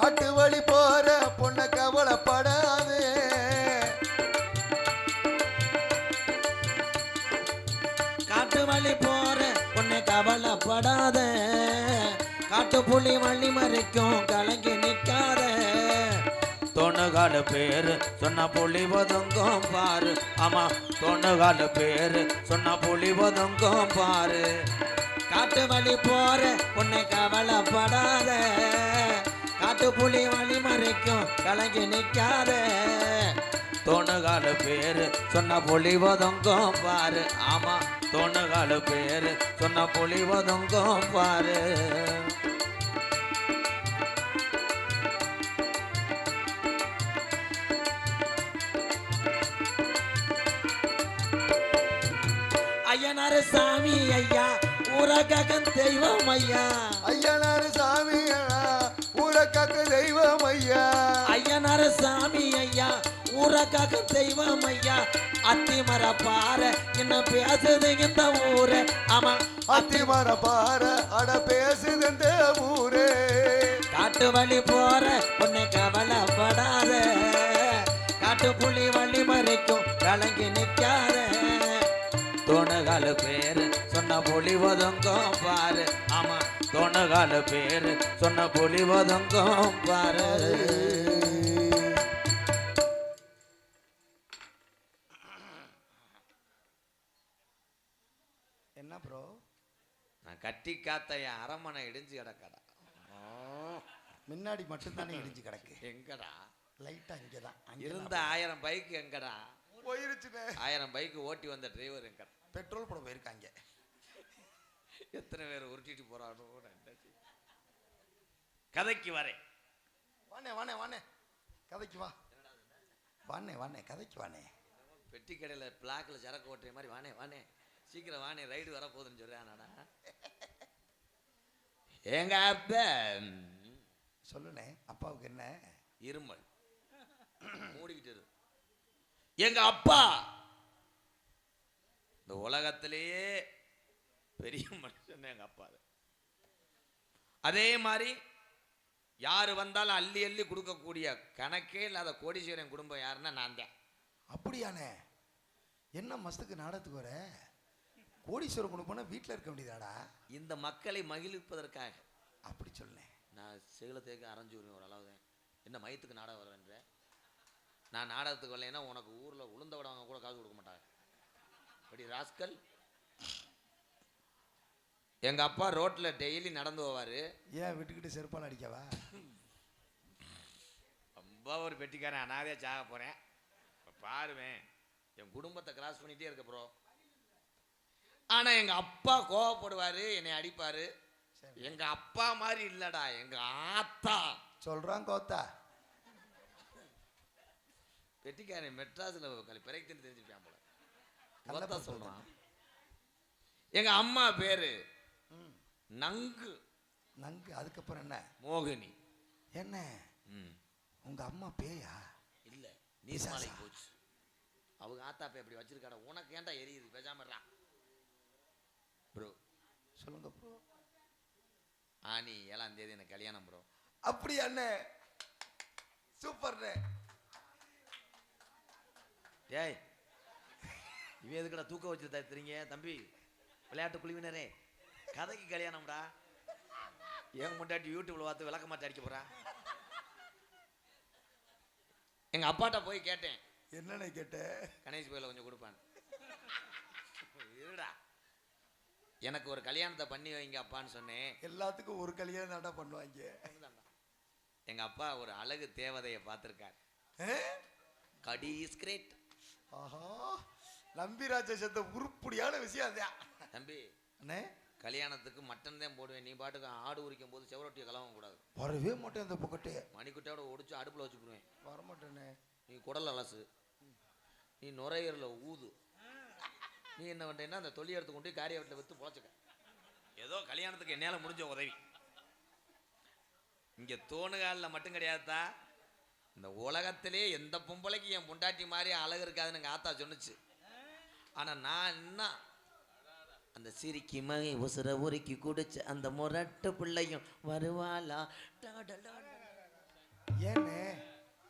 காட்டு வழி போற பொண்ண கவலைப்படாதே. காட்டு வழி போற உன்னை கவலைப்படாத. காட்டு புள்ளி வழி மறைக்கும் கலங்கி நிற்காத தொண்ணுகால பேரு சொன்ன புள்ளி ஒதுங்கும் பாரு. ஆமா தொண்ணுகால பேரு சொன்ன புள்ளி ஒதுங்கும் பாரு. காட்டு வழி போற உன்னை கவலைப்படாத. காட்டு புலி வழி மறைக்கும். கலங்கி நிற்காத தோணுகால பேரு சொன்ன புலி ஒதுங்கும் பாரு. ஆமா தோணுகால பேரு சொன்ன புலி ஒதுங்கும் பாரு. ஐயனார சாமி ஐயா ஊரகன் தெய்வம் ஐயா. ஐயனாரு ஊரக்காக்க தெய்வம் ஐயா ஐயனாரு சாமி ஐயா ஊரக்காக தெய்வம் ஐயா அத்திமர பாறை என்ன பேசுது இந்த ஊரு? ஆமா அத்திமர பார அட பேசுது இந்த ஊரே. காட்டு வழி போற உன்னை கவலைப்படாத. காட்டு புலி வழி மறைக்கும் கலங்கி நிக்காத. தோணுகால பேரு சொன்ன புலி ஒதுங்கும் பாரு. ஆமா தோணுகால பேரு சொன்ன புலி ஒதுங்கும் பாரு. என்ன ப்ரோ நான் கட்டி காத்த என் அரமனை இடிஞ்சு கிடக்கடா. முன்னாடி மட்டும்தானே இடிஞ்சு கிடக்கு. எங்கடா? லைட்டா இங்கதான் இருந்த ஆயிரம் பைக் எங்கடா? போயிருச்சுனே ஆயிரம் பைக் ஓட்டி வந்த டிரைவர் எங்கடா? பெட்ரோல் போட போயிருக்காங்க. எத்தனை பேர் உருட்டிட்டு போறானோ செய்ய? கதைக்கு வரேன். வானே வானே வானே கதைக்கு வா. வானே வானே கதைக்கு வானே பெட்டி கடையில் பிளாக்ல சரக்கு ஓட்டுற மாதிரி வானே வானே சீக்கிரம் வானே ரைடு வரப்போகுதுன்னு சொல்றானாடா எங்க அப்ப? சொல்லுனே அப்பாவுக்கு என்ன? இருமல். மூடிக்கிட்டு எங்க அப்பா? இந்த உலகத்திலேயே பெரிய மனுஷன் எங்க அப்பா அதே மாதிரி யாரு வந்தாலும் அள்ளி அள்ளி கொடுக்கக்கூடிய கணக்கே இல்லாத கோடீஸ்வரன் குடும்பம் யாருன்னா நான் தான். அப்படியானே என்ன மஸ்துக்கு நாடகத்துக்கு வர? கோடீஸ்வரம் கொண்டு போனா வீட்டில் இருக்க வேண்டியதாடா? இந்த மக்களை மகிழ்விப்பதற்காக. அப்படி சொல்லேன் நான் சேலத்துக்கு அரைஞ்சு விடுவேன் ஒரு அளவு என்ன மயத்துக்கு நாடகம் வரேன்ற நான் நாடகத்துக்கு வரலைன்னா உனக்கு ஊரில் உளுந்த விடவங்க கூட காசு கொடுக்க மாட்டாங்க. அப்படி ராஸ்கல்? எங்கள் அப்பா ரோட்டில் டெய்லி நடந்து போவார். ஏன் விட்டுக்கிட்டு செருப்பால் அடிக்கவா? ரொம்ப ஒரு பெட்டிக்காரன் அனாதையாக சாக போகிறேன் இப்போ பாருவேன் என் குடும்பத்தை கிராஸ் பண்ணிகிட்டே இருக்க ப்ரோ ஆனால் எங்கள் அப்பா கோவப்படுவார் என்னை அடிப்பார். எங்கள் அப்பா மாதிரி இல்லைடா எங்கள் ஆத்தா. சொல்றான் கோத்தா. வெட்டிக்காரன் மெட்ராஸில் கலி பிறகு தெரிஞ்சுப்பான் போல. கலத்தா பசங்க சொல்றான். எங்க அம்மா பேரு நங்கு. நங்கு அதுக்கப்புறம் என்ன? மோகினி. என்ன? ம். உங்க அம்மா பேயா? இல்ல நீர்மாலைக்கு போச்சு? அவங்க ஆத்தா பே அப்படி வச்சிருக்காடா உனக்கு ஏன்டா எரியுது? பேசாம ப்ரோ. சொல்லுங்க ப்ரோ. ஆனி ஏழாம் தேதி எனக்கு கல்யாணம் ப்ரோ. அப்படி அண்ணே. சூப்பர்ண்ணே ஏய் இவன் எதுக்குடா தூக்க வச்சு தருறீங்க தம்பி விளையாட்டு குழுவினரே. கதைக்கு கல்யாணம்டா. என் முண்டாட்டி யூடியூப்ல பார்த்து விளக்க மாட்டி அடிக்க போறா. எங்க அப்பாட்ட போய் கேட்டேன். என்னண்ணே கேட்ட. கணேஷ் கோயில கொஞ்சம் கொடுப்பான் இருடா. எனக்கு ஒரு கல்யாணத்தை பண்ணி வைங்க அப்பான்னு சொன்னேன். எல்லாத்துக்கும் ஒரு கல்யாணம் தாண்டா பண்ணுவாங்க. எங்க அப்பா ஒரு அழகு தேவதையை பார்த்துருக்கார். ஆ? கடீஸ் கிரேட். ஆஹா. நம்பிராஜ செத்த உருப்படியான விஷயம் அதான் தம்பி அண்ணே? கல்யாணத்துக்கு மட்டன் தான் போடுவேன். நீ பாட்டுக்கு ஆடு உரிக்கும் போது செவரொட்டியை கலவங்க கூடாது. வரவே மாட்டேன் அந்த பொக்கட்டு மணிக்குட்டியோட ஒடிச்சு அடுப்புல வச்சு போடுவேன் வரமாட்டேனே. நீ குடல் அலசு. நீ நுரையீரல ஊது. நீ என்ன பண்றேன்னா அந்த தொழில் எடுத்து கொண்டு காரிய வீட்டில் விற்று பொழைச்சிக்க. ஏதோ கல்யாணத்துக்கு என்னால் முடிஞ்ச உதவி. இங்கே தோணுகாலில் மட்டும் கிடையாதுதா. இந்த உலகத்திலே எந்த பொம்பளைக்கு என் பொண்டாட்டி மாதிரி அழகு இருக்காதுன்னு எங்கள் ஆத்தா சொன்னுச்சு. ஆனால் நான் என்ன அந்த சிரிக்கி மகை உசுர உருக்கி குடிச்ச அந்த முரட்டு பிள்ளையும் வருவாளா. ஏண்ணே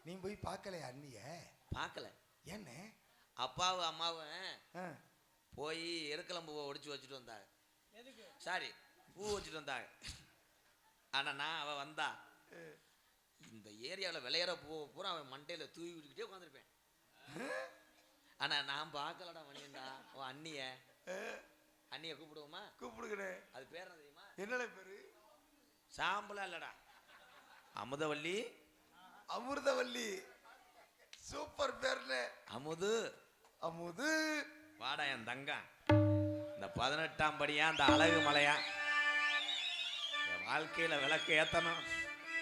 நீ போய் பார்க்கலையா அண்ணிய? பார்க்கல. ஏண்ணே? அப்பாவும் அம்மாவும் போய் எருக்கலம்பூவை ஒடிச்சு வச்சுட்டு வந்தாங்க. சாரி பூ வச்சுட்டு வந்தாங்க. ஆனா நான் அவ வந்தா. இந்த ஏரியாவில் விளையிற பூ பூரா அவன் மண்டையில தூவி விட்டுக்கிட்டே உட்காந்துருப்பேன் ஆனா நான் பார்க்கலடா மணியண்டா உன் அண்ணிய. அண்ணிய கூப்பிடுவோமா? கூப்பிடுங்கண்ணே அது பேர் என்ன தெரியுமா? என்னண்ணே பேரு? சாம்பலா இல்லடா. அமுதவல்லி? அமிர்தவல்லி சூப்பர் பேர்ண்ணே அமுது. அமுது. வாடா என் தங்கம். இந்த பதினெட்டாம் படியா இந்த அழகு மலையா? என் வாழ்க்கையில விளக்கு ஏத்தணும்.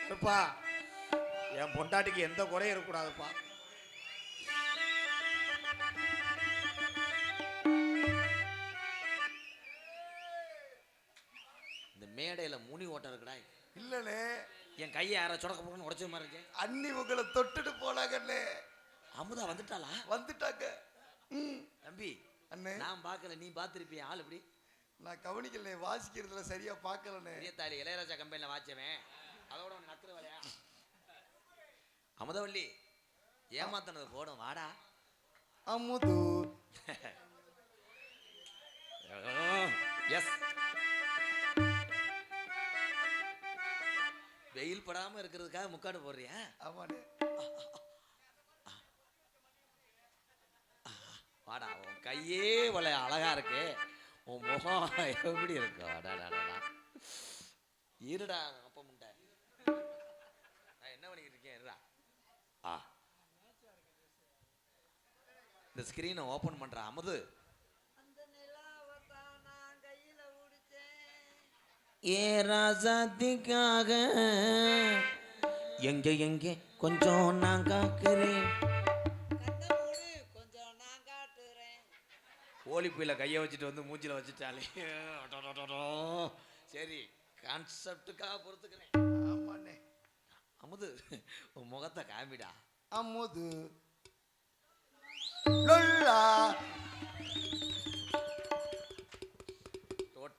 இருப்பா என் பொண்டாட்டிக்கு எந்த குறையும் இருக்கக்கூடாதுப்பா. மேடையில முனி ஓட்டம் இருக்குடா இல்லண்ணே என் கையை யாரை சொடக்க போகணும்னு உடச்ச மாதிரி இருக்கேன் அண்ணி உங்களை தொட்டுட்டு போனாங்கண்ணே அமுதா வந்துட்டாளா வந்துட்டாங்க ம் தம்பி அண்ணே நான் பார்க்கல நீ பார்த்துருப்பிய ஆள் இப்படி நான் கவனிக்கல வாசிக்கிறதுல சரியா பார்க்கலண்ணே பெரிய தாலி இளையராஜா கம்பெனியில் வாச்சவன் அதோட உனக்கு நத்துற வேலையா அமுதவள்ளி ஏமாத்தினது போடும் வாடா அமுது எஸ் வெயில் படாம இருக்கிறதுக்காக முக்காடு போடுறியா? ஆமாண்ணே. வாடா உன் கையே இவ்வளோ அழகா இருக்கு. உன் முகம் எப்படி இருக்கு? இருடா அப்ப முண்டை. நான் என்ன பண்ணிக்கிட்டு இருக்கேன்? இருடா. ஆ. இந்த ஸ்கிரீனை ஓபன் பண்ற அமுது. ஏ ராசாத்திக்காக. எங்க எங்க? கொஞ்சம் நான் காக்குறேன். காட்டுறேன் ஓலிப்பையில கையை வச்சுட்டு வந்து மூஞ்சில வச்சுட்டாலே. சரி கான்செப்டுக்காக பொறுத்துக்கிறேன் ஆமாண்ணே அமுது. உன் முகத்தை காமிடா. அமுது. லொல்லா.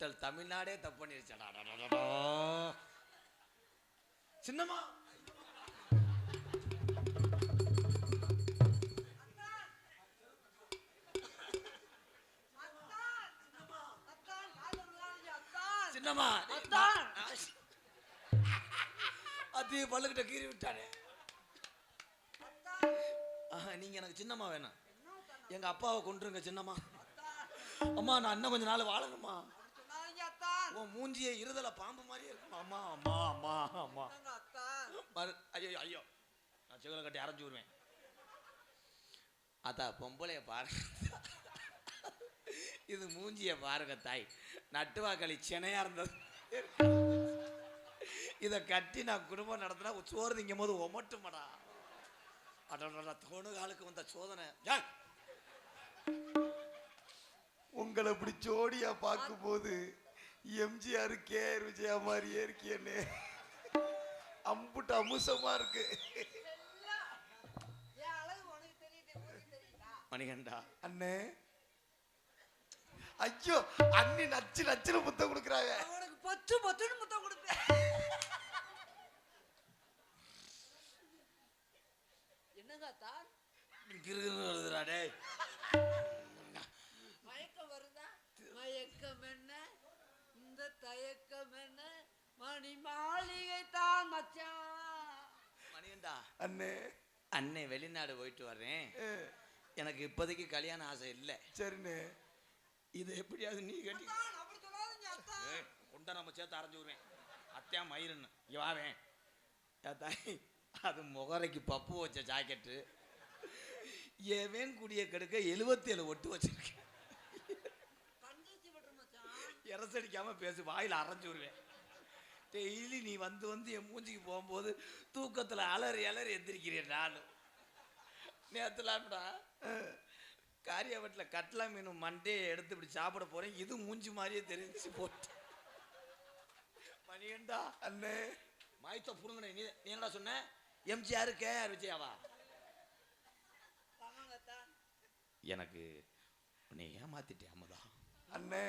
டோட்டல் தமிழ்நாடே தப்பு பண்ணிருச்சடா. சின்னம்மா. சின்னம்மா. அது பல்லுக்கிட்ட கீறி விட்டானே. நீங்க எனக்கு சின்னம்மா வேணும். எங்க அப்பாவை கொண்டுருங்க சின்னம்மா. அம்மா நான் இன்னும் கொஞ்ச நாள் வாழணுமா உன் மூஞ்சியே இருதல பாம்பு மாதிரியே இருக்கும். அம்மா அம்மா அம்மா அம்மா. மறு ஐயோ ஐயோ. நான் சிவலை கட்டி அரைஞ்சு விடுவேன். அத்தா பொம்பளைய பாருங்க இது மூஞ்சிய பாருங்க தாய். நட்டுவாக்களி சென்னையா இருந்தது. இதை கட்டி நான் குடும்பம் நடத்தினா சோறு திங்கும் போது ஒமட்டுமடா அடடா தொணுகாலுக்கு வந்த சோதனை. உங்களை இப்படி ஜோடியா பார்க்கும்போது எம்ஜிஆர் கே ஆர் விஜயா மாதிரியே இருக்கேன்னு அம்புட்டு அமுசமா இருக்கு. உனக்கு மணிகண்டா. அண்ணே. ஐயோ அண்ணி நச்சு நச்சுன்னு புத்தம் கொடுக்குறாங்க. அவனுக்கு பத்து பத்துன்னு முத்தம் கொடுப்பேன். என்னங்க அத்தான் கிருகிருன்னு வருதுடா டேய் மயக்கம் வருதா மயக்கம் என்ன இந்த தயக்கம் என்ன மணி மாளிகை தான் மச்சான். மணிகண்டா. அண்ணே. அண்ணே வெளிநாடு போயிட்டு வர்றேன். எனக்கு இப்போதைக்கு கல்யாண ஆசை இல்லை. சரிண்ணே. இது எப்படியாவது நீ கட்டி கொண்டா நம்ம சேர்த்து அரைஞ்சு விடுவேன். அத்தியா மயிருன்னு. இங்க வாவேன் ஏன் தாய் அது முகரைக்கு பப்பு வச்ச ஜாக்கெட்டு. ஏவேன் குடிய கெடுக்க எழுபத்தேழு ஒட்டு வச்சிருக்கேன். இரசடிக்காம பேசு வாயில் அரைஞ்சு விடுவேன். டெய்லி நீ வந்து வந்து என் மூஞ்சிக்கு போகும்போது தூக்கத்துல அலறி அலறி எந்திரிக்கிறேன் நான். நேத்துலாம்டா காரியாவட்டில் கட்லா மீன் மண்டையை எடுத்து இப்படி சாப்பிட போறேன். இது மூஞ்சி மாதிரியே தெரிஞ்சு போட்டு. மணியண்டா அண்ணே. மாய்த்த புடுங்கண்ணே நீ நீ என்னடா சொன்ன? எம்ஜிஆர் கேஆர் விஜயாவா? ஆமாங்க அத்தான் எனக்கு உன்னை ஏமாத்திட்டே அம்மதா அண்ணே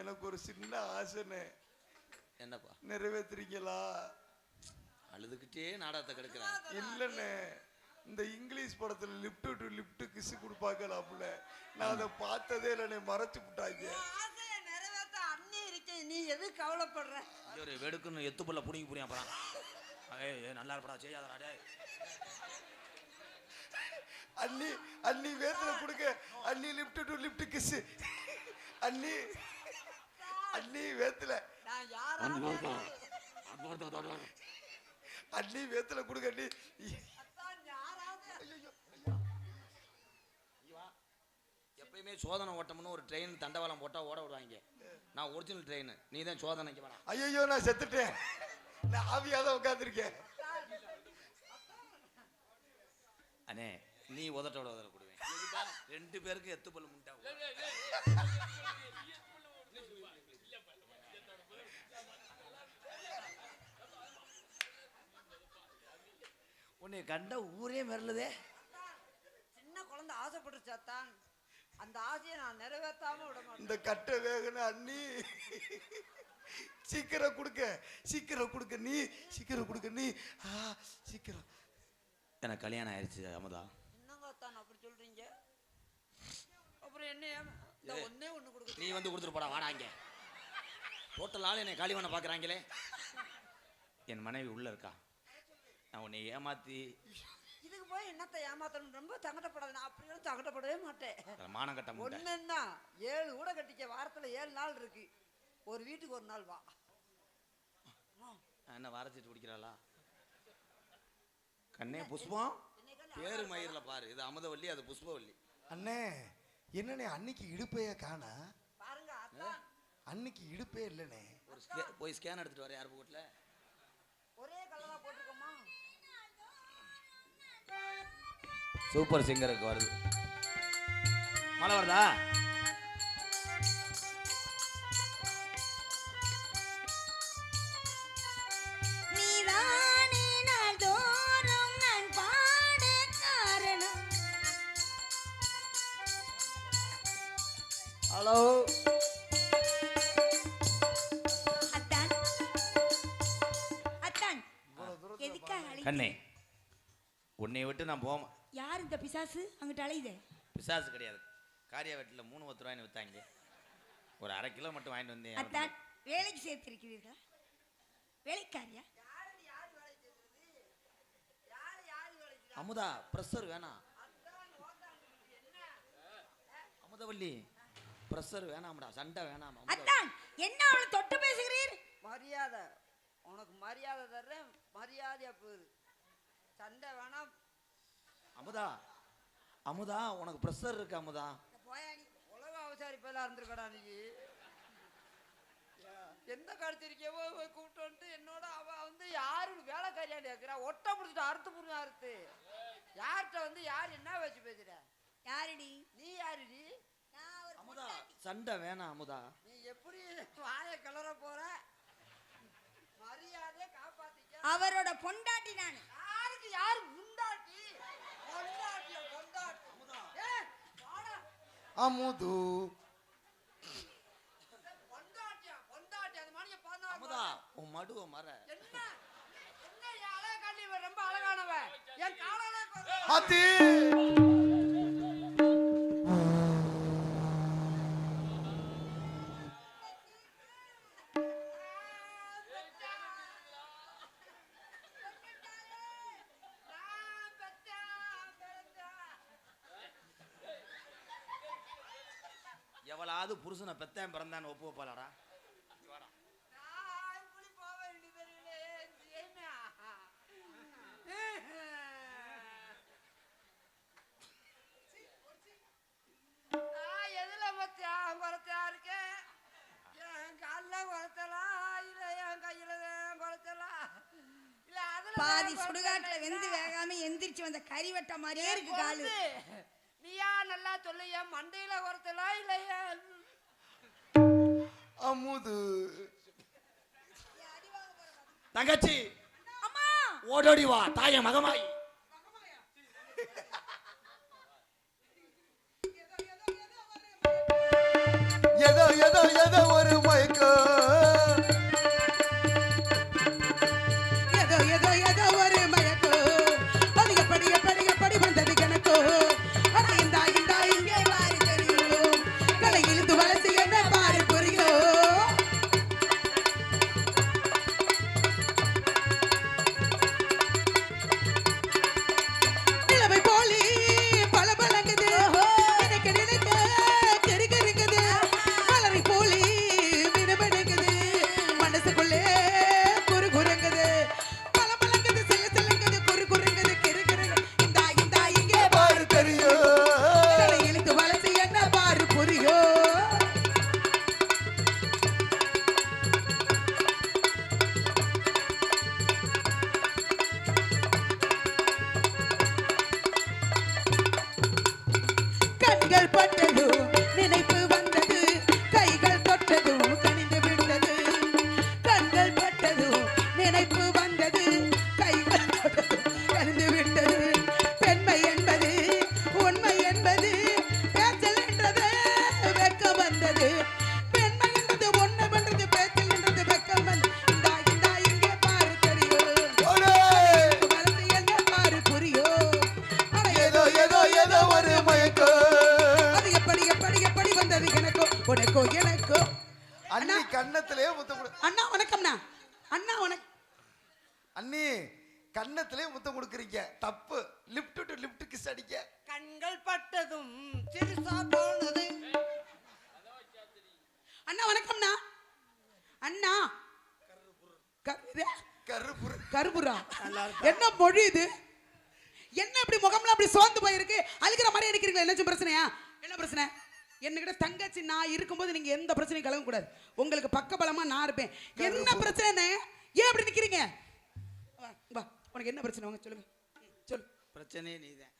எனக்கு ஒரு சின்ன ஆசைண்ணே. என்னப்பா? நிறைவேத்துறீங்களா? அழுதுகிட்டே நாடகத்தை கெடுக்கிறேன் இல்லண்ணே. இந்த இங்கிலீஷ் படத்துல லிப்ட் டு லிப்ட் கிஸ் கொடுப்பாங்களாப்புல நான் அதை பார்த்ததே இல்லைண்ணே மறைச்சு விட்டாங்க. நீ எது கவலைப்படுற? ஒரு வெடுக்குன்னு எத்து புள்ள புடிங்கி புரியா அப்புறம். ஏய் ஏய், நல்லா இருப்படா செய்யாதடா டேய். அண்ணி அண்ணி வேத்துல கொடுக்க அண்ணி லிப்ட் டு லிப்ட் கிஸ் அண்ணி அண்ணி வேத்துல. அண்ணி வேத்துல கொடுக்க அண்ணி. அத்தான் யாராவது? எப்பயுமே சோதனை ஓட்டம்னு ஒரு ட்ரெயின் தண்டவாளம் போட்டா ஓட விடுவாங்க. நான் ஒரிஜினல் ட்ரெயின் நீ தான் சோதனைக்கு வேணாம் ஐயோ நான் செத்துட்டேன். நான் ஆவியாக தான் உட்காந்துருக்கேன் அண்ணே நீ உதட்டோட உதற கொடுவேன். ரெண்டு பேருக்கு எத்து பல்லு முண்டா உன்னை கண்ட ஊரே மிரளுதே. சின்ன குழந்தை ஆசைப்பட்டுருச்சு அத்தான். அந்த ஆசையை நான் நிறைவேத்தாம விட மாட்டேன். இந்த கட்டை வேகணும் அண்ணி. சீக்கிரம் கொடுக்க சீக்கிரம் கொடுக்க நீ சீக்கிரம் கொடுக்க நீ. ஆ சீக்கிரம். எனக்கு கல்யாணம் ஆயிடுச்சு அமுதா. என்னங்க அத்தான் அப்படி சொல்றீங்க? அப்புறம் என்ன ஒண்ணே ஒண்ணு கொடுக்க நீ வந்து கொடுத்துட்டு போடா வாடா இங்க. டோட்டல் ஆள் என்னை காலி பண்ண பார்க்குறாங்களே என் மனைவி உள்ள இருக்கா. நான் உன்னை ஏமாத்தி இதுக்கு போய் என்னத்தை ஏமாத்தணும் ரொம்ப சங்கடப்படாது நான் அப்படியெல்லாம் சங்கடப்படவே மாட்டேன். மானம் கட்ட ஒண்ணுன்னா ஏழு கூட கட்டிக்க வாரத்துல ஏழு நாள் இருக்கு. ஒரு வீட்டுக்கு ஒரு நாள் வா. என்ன வாரச்சிட்டு குடிக்கிறாளா? கண்ணே புஷ்பம்? பேரு மயிரில் பாரு. இது அமுதவல்லி அது புஷ்பவல்லி. அண்ணே என்னண்ணே அன்னைக்கு இடுப்பைய காணா? பாருங்க அன்னைக்கு இடுப்பே இல்லைண்ணே. ஒரு போய் ஸ்கேன் எடுத்துட்டு வர யார் வீட்டில் ஒரே சூப்பர் சிங்கருக்கு வருது. மழை வருதா? ஹலோ? கண்ணே. உன்னை விட்டு நான் போக யார் இந்த பிசாசு? அங்கிட்ட அழையுதே பிசாசு கிடையாது. காரியா வீட்டில் மூணு பத்து ரூபாய்னு வித்தாங்க. ஒரு அரை கிலோ மட்டும் வாங்கிட்டு வந்தேன். வேலைக்கு சேர்த்திருக்கிறீர்களா? வேலைக்காரியா? யாரு யாரு வேலை செய்யறது யாரு யாரு வேலை செய்யறது அமுதா ப்ரெஷர் வேணாம். அமுதவல்லி ப்ரெஷர் வேணாம்டா சண்டை வேணாம் அமுதா. அத்தான் என்ன அவளை தொட்டு பேசுகிறீர்? மரியாதை. உனக்கு மரியாதை தர்றேன் மரியாதையா போயிரு. சண்டை வேணாம் அமுதா அமுதா உனக்கு ப்ரெஷர் இருக்கு அமுதா. போயாடி உலக அவசாரிப்பெல்லாம் இருந்திருக்கடா நீ. எந்த கருத்திருக்கவோ கூப்பிட்டு வந்துட்டு என்னோட அவ வந்து யாரு வேலைக்காரியாடி இருக்கிறா ஒட்டை பிடிச்சிட்டு அறுத்து புரிஞ்சு அறுத்து. யார்கிட்ட வந்து யார் என்ன வச்சு பேசுற? யாரடி? நீ யாருடி? நான் ஒரு அமுதா சண்டை வேணாம் அமுதா. நீ எப்படி வாயை கிளற போற? மரியாதை காப்பாத்திக்க. அவரோட பொண்டாட்டி நான். யாருக்கு யாரு முண்டாட்டி ஏய், வாடா. அமுது. பொண்டாட்டியா பொண்டாட்டி? அது பதினாறு அமுதா உன் மடுவ மர என்ன? என்ன என் அழகை காட்டி இவன்? ரொம்ப அழகானவ என் காலால அத்தி எவளாவது புருஷனை பெத்தேன் பிறந்தான்னு ஒப்பு வைப்பாளாடா தங்கச்சி. அம்மா. ஓடோடி வா தாய மகமாய். எனக்கோ அண்ணி. கன்னத்திலே முத்தம் கொடு. அண்ணா வணக்கம்ண்ணா. அண்ணா வணக்கம் அண்ணி கன்னத்திலே முத்தம் கொடுக்குறீங்க. தப்பு. லிப்ட் டு லிப்ட் கிஸ் அடிக்க. கண்கள் பட்டதும் சிறுசா போனது. அண்ணா வணக்கம்ண்ணா. அண்ணா. க- இது, கருப்புரு? கருப்புரா என்ன மொழி இது? என்ன இப்படி முகம்லாம் அப்படி சோர்ந்து போயிருக்கு? அழுகிற மாதிரி அடிக்கிறீங்களா? என்ன பிரச்சனையா? என்ன பிரச்சனை? என்கிட்ட தங்கச்சி நான் இருக்கும்போது நீங்க எந்த பிரச்சனையும் கலங்க கூடாது உங்களுக்கு பக்கபலமா நான் இருப்பேன். என்ன பிரச்சனை ஏன் அப்படி நிக்கிறீங்க? வா, உனக்கு என்ன பிரச்சனை? வாங்க சொல்லுங்க. சொல்லு. பிரச்சனையே நீதான்.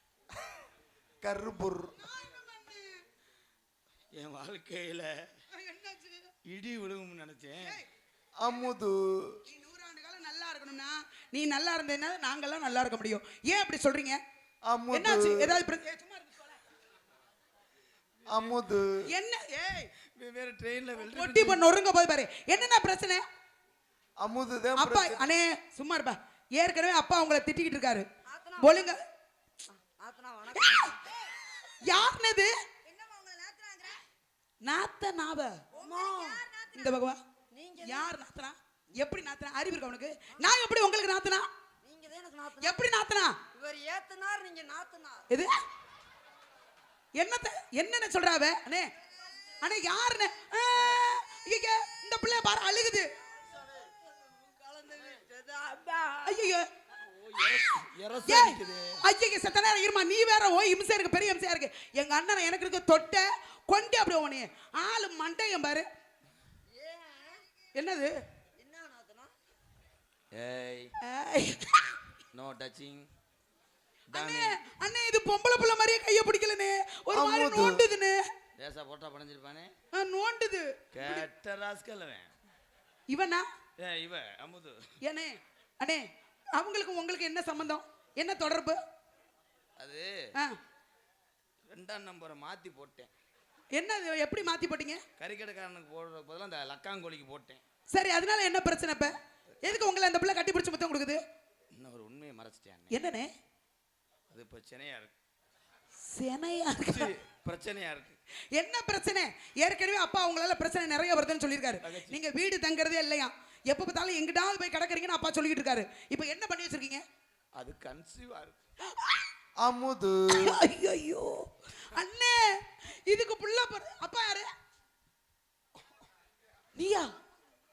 கருப்புர். என் வாழ்க்கையில இடி விழுகும்னு நினைச்சேன். அமுது. நீ நூறாண்டு காலம் நல்லா இருக்கணும்னா நீ நல்லா இருந்தேன்னா நாங்கெல்லாம் நல்லா இருக்க முடியும். ஏன் அப்படி சொல்றீங்க? என்னாச்சு? ஏதாவது பிர- ஏய், சும்மா இருந்து சொல்ல. அமுது. என்ன? ஏய் வேற ட்ரெயின்ல ஒட்டி பண்ண ஒருங்க போய் பாரு. என்னென்ன பிரச்சனை? அமுதுதான் அப்பா பிரச்சனை. அண்ணே சும்மா இருப்பா. ஏற்கனவே அப்பா உங்களை திட்டிக்கிட்டு இருக்காரு. ஒழுங்க யாருனது என்னம்மா உங்களை நாத்துறாங்க நாத்த நாவ இந்த பகவா நீங்க யார் நாத்தனா? எப்படி நாத்தனா? அறிவு இருக்கா உனக்கு? நான் எப்படி உங்களுக்கு நாத்தனா? தான் நாத்தனா. எப்படி நாத்தனா? இவர் ஏத்துனார் நீங்க நாத்துனார். இது? என்னத்த என்னென்ன சொல்றாவ அண்ணே அண்ணே யாருன்னு இந்த பிள்ளை பாரு அழுகுது. ஐயோ ஐயைய செத்த நேரம் இருமா நீ வேற ஓ இம்சையா இருக்கு பெரிய இம்சையா இருக்கு. எங்க அண்ணனை எனக்கு இருக்கு தொட்ட கொண்டு அப்படி ஆளு மண்டையம் பாரு. என்னது? என்ன நாத்தனா ஏய் ஏய். நோ டச்சிங் அண்ணே அண்ணே இது பொம்பளை புள்ள மாதிரியே கைய பிடிக்கலனே ஒரு மாதிரி அம்முது. நோண்டுதுன்னு லேசா போட்டா படைஞ்சிருப்பானே ஆ, நோண்டுது. கேட்ட ராஸ்கல்வன் இவனா? ஏ இவ அமுது. ஏனே அண்ணே அவங்களுக்கு உங்களுக்கு என்ன சம்பந்தம்? என்ன தொடர்பு? அது ஆ, ரெண்டாம் நம்பரை மாத்தி போட்டேன். என்ன? எப்படி மாத்தி போட்டீங்க? கறிக்கடைக்காரனுக்கு போடுற பதிலாக அந்த லக்காங்கோழிக்கு போட்டேன். சரி அதனால என்ன பிரச்சனை இப்ப? எதுக்கு உங்களை அந்த பிள்ளை கட்டி பிடிச்சு முத்தம் கொடுக்குது? இன்னும் ஒரு உண்மையை மறைச்சிட்டேன் என்னண்ணே? அது பிரச்சனையா இருக்கு. செனையா இருக்கு? பிரச்சனையா இருக்கு. என்ன பிரச்சனை? ஏற்கனவே அப்பா உங்களால பிரச்சனை நிறைய வருதுன்னு சொல்லியிருக்காரு. நீங்க வீடு தங்குறதே இல்லையா? எப்ப பார்த்தாலும் எங்கிட்டாவது போய் கிடக்குறீங்கன்னு அப்பா சொல்லிட்டு இருக்காரு. இப்போ என்ன பண்ணி வச்சிருக்கீங்க? அது கன்சீவா இருக்கு. அமுது. ஐயோ அண்ணே இதுக்கு புள்ள அப்பா யாரு? நீயா?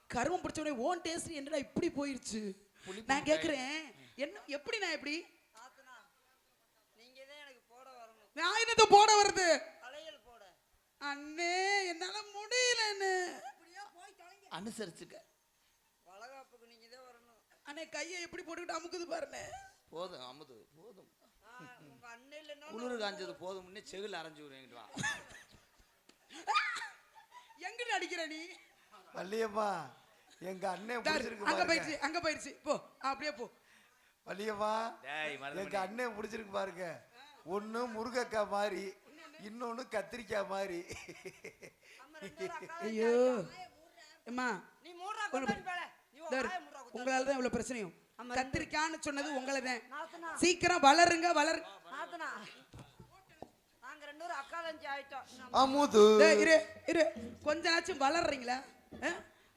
கருமம் பிடிச்சவனே ஓன் டேஸ்ட் என்னடா இப்படி போயிருச்சு? நான் கேக்குறேன். என்ன எப்படி நான் எப்படி நாத்தனா நீங்க தான் எனக்கு என்னது போட வருது. அலையல் போட. அண்ணே என்னால முடியலன்னு அனுசரிச்சுக்க. வளகாப்புக்கு நீங்க தான் வரணும். அண்ணே கையை எப்படி போட்டுக்கிட்டு அமுக்குது பாருண்ணே. போதும் அமுது போதும். குளிர் காஞ்சது போதும்னே செவில் அரைஞ்சு விடுவேங்கிட்டு வா. எங்கிட்ட அடிக்கிற நீ? வள்ளியம்மா எங்க அண்ணன் பிடிச்சிருக்கு அங்க போயிடுச்சு அங்க போயிடுச்சு. போ அப்படியே போ. வள்ளியம்மா டேய் எங்க அண்ணன் பிடிச்சிருக்கு பாருங்க. ஒண்ணு முருங்கக்காய் மாதிரி இன்னொன்னு கத்திரிக்காய் மாதிரி. ஐயோ. அம்மா. உங்களால தான் இவ்வளவு பிரச்சனையும். கத்திரிக்கான்னு சொன்னது உங்களை தான் சீக்கிரம் வளருங்க வளரு. நாத்தனா. நாங்க ரெண்டு பேரும் அக்கா தஞ்சி ஆயிட்டோம். நம்ம அமுது. டேய், இரு இரு. கொஞ்ச நாச்சும் வளர்றீங்களா?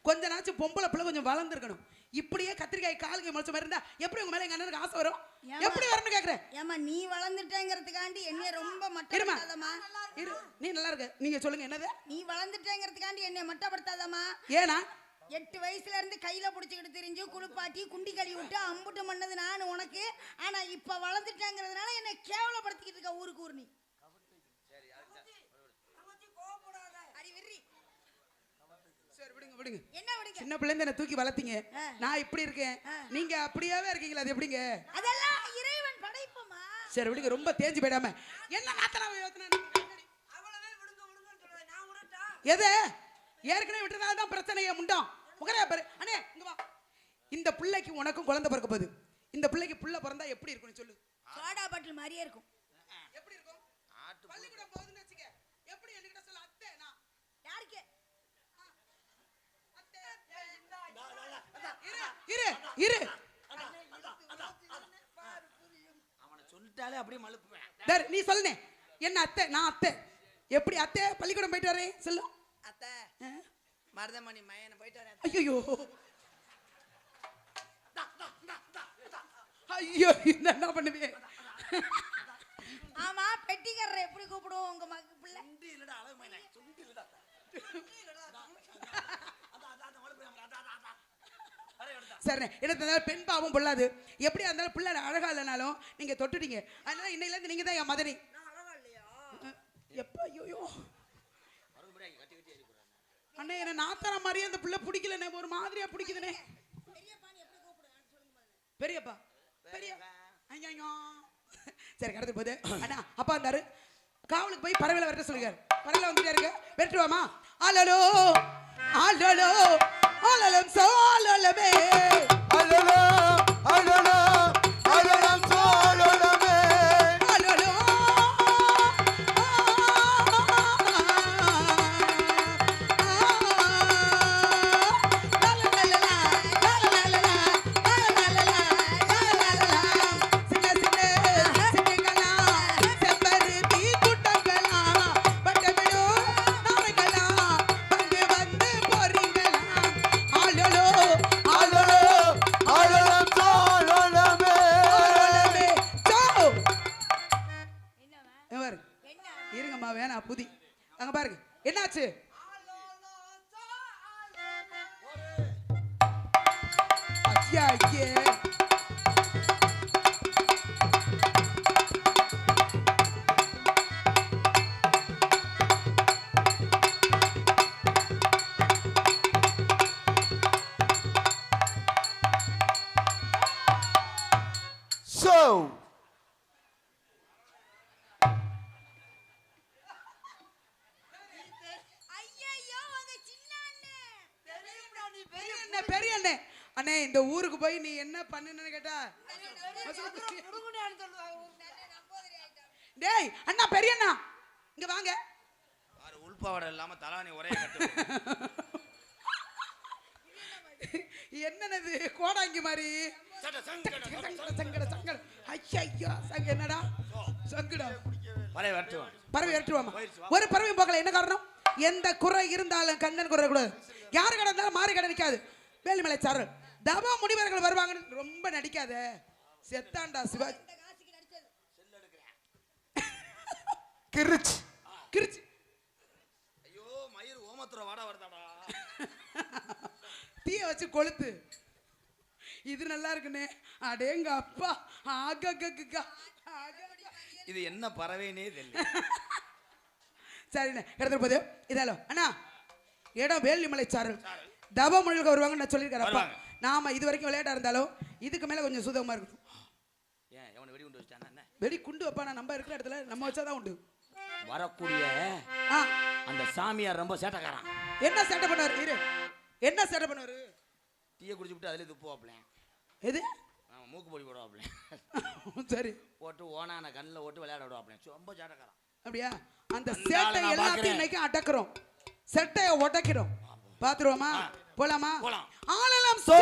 கொஞ்ச நாச்சும் பொம்பளை பிள்ளை கொஞ்சம் வளர்ந்துருக்கணும். இப்படியே கத்திரிக்காய் காலுக்கு முளைச்ச மாதிரி இருந்தா எப்படி உங்க மேல எங்க அண்ணனுக்கு ஆசை வரும்? எப்படி வரணும் கேக்குறேன். ஏமா நீ வளர்ந்துட்டேங்கிறதுக்காண்டி என்னைய ரொம்ப இருமா. மட்டப்படுத்தாதம்மா. இரு. நீ நல்லா இருக்க. நீங்க சொல்லுங்க என்னது? நீ வளர்ந்துட்டேங்கிறதுக்காண்டி என்னைய மட்டப்படுத்தாதம்மா. ஏனா எட்டு வயசுல இருந்து கையில புடிச்சுக்கிட்டு திரிஞ்சு குளிப்பாட்டி குண்டி கழுவி விட்டு அம்புட்டு பண்ணது நான் உனக்கு. ஆனா இப்ப வளர்ந்துட்டேங்கிறதுனால என்னை கேவலப்படுத்திக்கிட்டு இருக்க ஊருக்கு ஊர் நீ அடி விர்ரி. சரி விடுங்க. என்ன விடுங்க? சின்ன பிள்ளைங்க என்ன தூக்கி வளர்த்தீங்க. நான் இப்படி இருக்கேன். நீங்க அப்படியாவே இருக்கீங்களா? அது எப்படிங்க? அதெல்லாம் இறைவன் படைப்புமா? சரி விடுங்க. ரொம்ப தேஞ்சு போயிடாம. என்ன நாத்தனா யோசனை? எது? ஏற்கனவே விட்டதால தான் பிரச்சனையே முண்டம். முகரையா பாரு. அண்ணே இங்க வா. இந்த பிள்ளைக்கு உனக்கும் குழந்தை பிறக்க போகுது. இந்த பிள்ளைக்கு புள்ள பிறந்தா எப்படி இருக்கும்னு சொல்லு. சோடா பாட்டில் மாதிரியே இருக்கும் எப்படி இருக்கும் பள்ளிக்கூடம் போகுதுன்னு வச்சுக்க எப்படி என்கிட்ட சொல்ல அத்தை நான் யாருக்கு இரு. சொல்லிட்டாலே அப்படியே மழுப்புவேன். நீ சொல்லுனே என்ன அத்தை? நான் அத்தை. எப்படி அத்தை? பள்ளிக்கூடம் போயிட்டு வரேன் சொல்லு. அத்தை மருதமணி மயனை போயிட்டு வரேன். ஐயோ ஐயோ என்ன பண்ணுவேன்? ஆமா பெட்டிக்காரரை எப்படி கூப்பிடுவோம் உங்க மக பிள்ளை? இல்லடா அழகு மயிலே சுண்டி இல்லடா. சரி என்ன இருந்தாலும் பெண் பாவம் பொல்லாது. எப்படியா இருந்தாலும் பிள்ளை அழகா இல்லைனாலும் நீங்க தொட்டுட்டீங்க. அதனால இன்னையில இருந்து நீங்க தான் என் மதனி. எப்ப ஐயோ அண்ணே என்ன நாத்தன மாதிரியே அந்த பிள்ளை பிடிக்கலண்ணே. ஒரு மாதிரியா பிடிக்குதுண்ணே. பெரியப்பா பெரிய ஐயோ சரி கடத்து போகுது. அண்ணா அப்பா வந்தாரு. காவலுக்கு போய் பறவையில வரட்ட சொல்லுங்க பறவையில வந்துட்டாருங்க வெட்டுவாமா ஆலலோ ஆலலோ ஆலலம் சோலலமே அழலோ அழலோ என்னாச்சு? ஐயா ஐயே. இந்த ஊருக்கு போய் நீ என்ன பண்ணுன்னு கேட்டா டேய் அண்ணா பெரிய அண்ணா இங்க வாங்க. பாரு உள்பாவடை இல்லாம தலானி ஒரே என்னது கோடாங்கி மாதிரி. சங்கட சங்கட ஐயோ சங்க என்னடா? சங்கடா. வரைய வரட்டும் பறவை ஏற்றுவாமா ஒரு பறவை போக்கல. என்ன காரணம்? எந்த குறை இருந்தாலும் கண்ணன் குறை கூடாது. யாரு கடை இருந்தாலும் மாறி கடை நிக்காது. வேலுமலை சாரல் தபா முனிவர்கள் வருவாங்கன்னு ரொம்ப நடிக்காத. செத்தாண்டா சிவாஜி கிரிச் கிரிச்சு. ஐயோ மயிர் ஓமத்துற வாட வருதாடா. தீய வச்சு கொளுத்து. இது நல்லா இருக்குண்ணே அடேங்க அப்பா. ஆகா இது என்ன பறவைனே தெரியல. சரிண்ணே எடுத்துட்டு போகுது இதாலோ. அண்ணா இடம் வேலிமலை சாரல். தவ மொழிகளுக்கு வருவாங்கன்னு நான் சொல்லியிருக்கேன் அப்பா. நாம இது வரைக்கும் விளையாட்டா இருந்தாலும் இதுக்கு மேல கொஞ்சம் சுதமா இருக்கணும் ஏன் எவனை வெடி கொண்டு வச்சிட்டானா என்ன? வெடி குண்டு வைப்பானா? நம்ம இருக்கிற இடத்துல நம்ம வச்சாதான் உண்டு. வரக்கூடிய ஆ. அந்த சாமியார் ரொம்ப சேட்டக்காரன். என்ன சேட்டை பண்ணுவாரு? இரு. என்ன சேட்டை பண்ணுவாரு? டீயை குடிச்சு விட்டு அதுல துப்புவாப்ல எது? மூக்கு பொடி போடுவாப்ல சரி. போட்டு ஓனான கண்ணில் ஓட்டு விளையாட விடுவாப்ல ரொம்ப சேட்டக்காரன். அப்படியா? அந்த சேட்டை எல்லாத்தையும். இன்னைக்கு அடக்குறோம். செட்டையை உடைக்கிறோம். பாத்துருவோமா? போலாமா போலாம். ஆளலாம் சோ